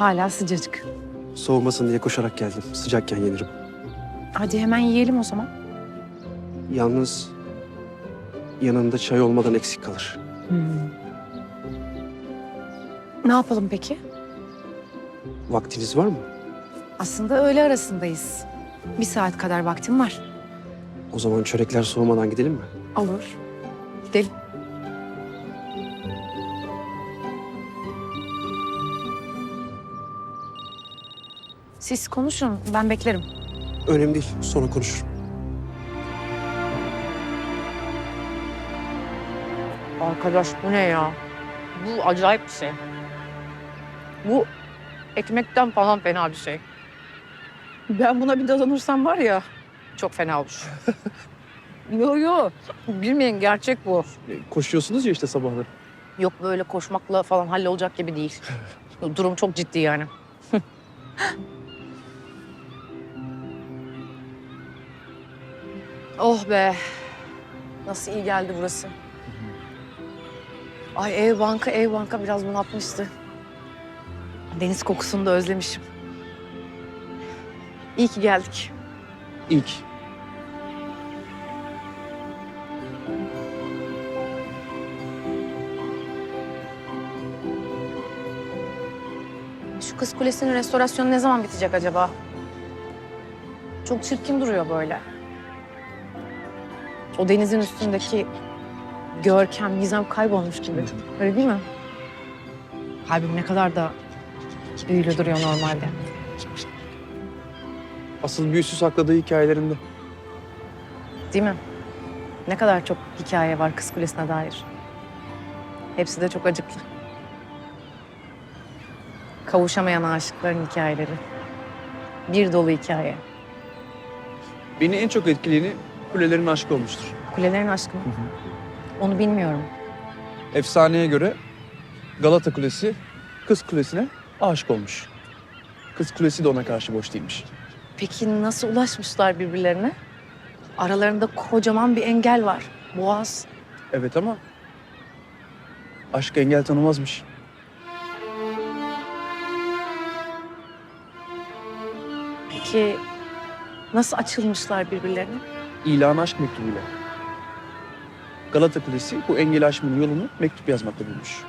Hala sıcacık. Soğumasın diye koşarak geldim. Sıcakken yenirim. Hadi hemen yiyelim o zaman. Yalnız yanında çay olmadan eksik kalır. Ne yapalım peki? Vaktiniz var mı? Aslında öğle arasındayız. Bir saat kadar vaktim var. O zaman çörekler soğumadan gidelim mi? Olur. Gidelim. Siz konuşun, ben beklerim. Önemli değil. Sonra konuşurum. Arkadaş bu ne ya? Bu acayip bir şey. Bu ekmekten falan fena bir şey. Ben buna bir dadanırsam var ya çok fena olur. yo yo bilmeyin gerçek bu. E, Koşuyorsunuz ya işte sabahları. Yok böyle koşmakla falan hallolacak gibi değil. Durum çok ciddi yani. oh be. Nasıl iyi geldi burası. Ay ev banka ev banka biraz bunaltmıştı. Deniz kokusunu da özlemişim. İyi ki geldik. İlk. Şu kız kulesinin restorasyonu ne zaman bitecek acaba? Çok çirkin duruyor böyle. O denizin üstündeki görkem, gizem kaybolmuş gibi. Öyle değil mi? Kalbim ne kadar da büyülü duruyor normalde. Asıl büyüsü sakladığı hikayelerinde. Değil mi? Ne kadar çok hikaye var kız kulesine dair. Hepsi de çok acıklı. Kavuşamayan aşıkların hikayeleri. Bir dolu hikaye. Beni en çok etkileyeni kulelerin aşkı olmuştur. Kulelerin aşkı mı? Onu bilmiyorum. Efsaneye göre Galata Kulesi Kız Kulesi'ne aşık olmuş. Kız Kulesi de ona karşı boş değilmiş. Peki nasıl ulaşmışlar birbirlerine? Aralarında kocaman bir engel var. Boğaz. Evet ama aşk engel tanımazmış. Peki nasıl açılmışlar birbirlerine? İlan aşk mektubuyla. Galata Kulesi bu engeli aşmanın yolunu mektup yazmakla bulmuş.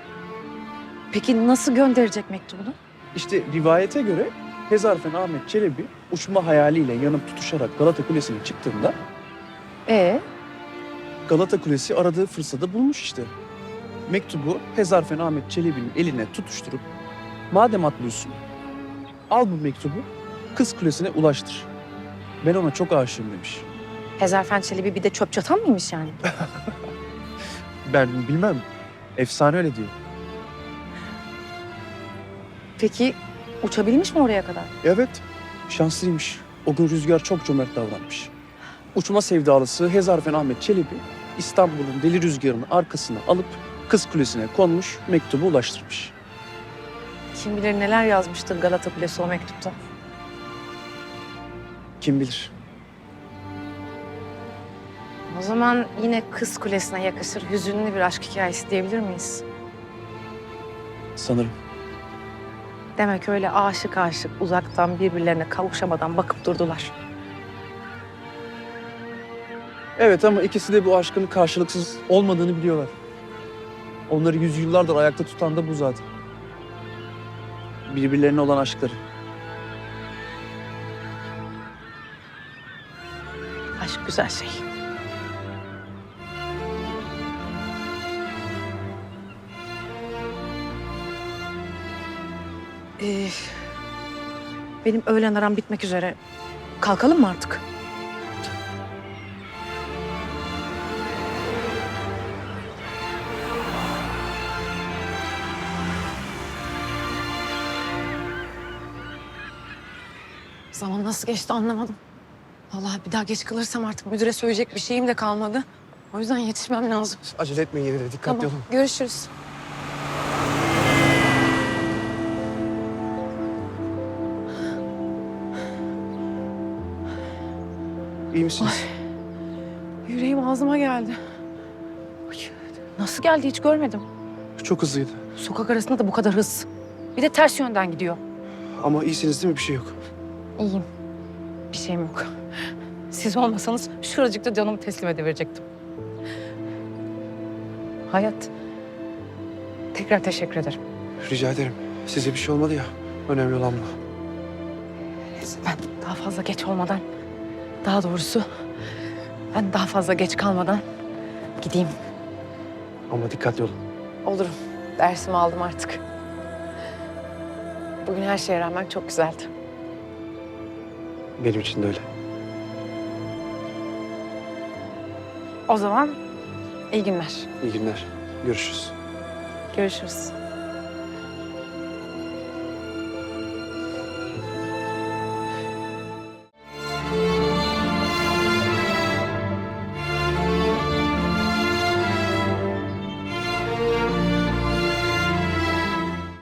Peki nasıl gönderecek mektubunu? İşte rivayete göre Hezarfen Ahmet Çelebi uçma hayaliyle yanıp tutuşarak Galata Kulesi'ne çıktığında Ee, Galata Kulesi aradığı fırsatı bulmuş işte. Mektubu Hezarfen Ahmet Çelebi'nin eline tutuşturup madem atlıyorsun al bu mektubu Kız Kulesi'ne ulaştır. Ben ona çok aşığım demiş. Hezarfen Çelebi bir de çöp çatan mıymış yani? Ben bilmem. Efsane öyle diyor. Peki uçabilmiş mi oraya kadar? Evet, şanslıymış. O gün Rüzgar çok cömert davranmış. Uçma sevdalısı Hezarfen Ahmet Çelebi İstanbul'un deli rüzgarını arkasına alıp Kız Kulesi'ne konmuş, mektubu ulaştırmış. Kim bilir neler yazmıştır Galata Kulesi o mektupta. Kim bilir? O zaman yine Kız Kulesi'ne yakışır hüzünlü bir aşk hikayesi diyebilir miyiz? Sanırım. Demek öyle aşık aşık uzaktan birbirlerine kavuşamadan bakıp durdular. Evet ama ikisi de bu aşkın karşılıksız olmadığını biliyorlar. Onları yüzyıllardır ayakta tutan da bu zaten. Birbirlerine olan aşkları. Aşk güzel şey. Ee, benim öğlen aram bitmek üzere. Kalkalım mı artık? Zaman nasıl geçti anlamadım. Vallahi bir daha geç kalırsam artık müdüre söyleyecek bir şeyim de kalmadı. O yüzden yetişmem lazım. Acele etmeyin yine de dikkatli Tamam, olun. görüşürüz. İyi misiniz? Yüreğim ağzıma geldi. Ay, Nasıl geldi hiç görmedim. Çok hızlıydı. Sokak arasında da bu kadar hız. Bir de ters yönden gidiyor. Ama iyisiniz değil mi? Bir şey yok. İyiyim. Bir şeyim yok. Siz olmasanız şuracıkta canımı teslim edeverecektim. Hayat. Tekrar teşekkür ederim. Rica ederim. Size bir şey olmadı ya. Önemli olan bu. Neyse ben daha fazla geç olmadan, daha doğrusu ben daha fazla geç kalmadan gideyim. Ama dikkatli olun. Olurum. Dersimi aldım artık. Bugün her şeye rağmen çok güzeldi. Benim için de öyle. O zaman iyi günler. İyi günler. Görüşürüz. Görüşürüz.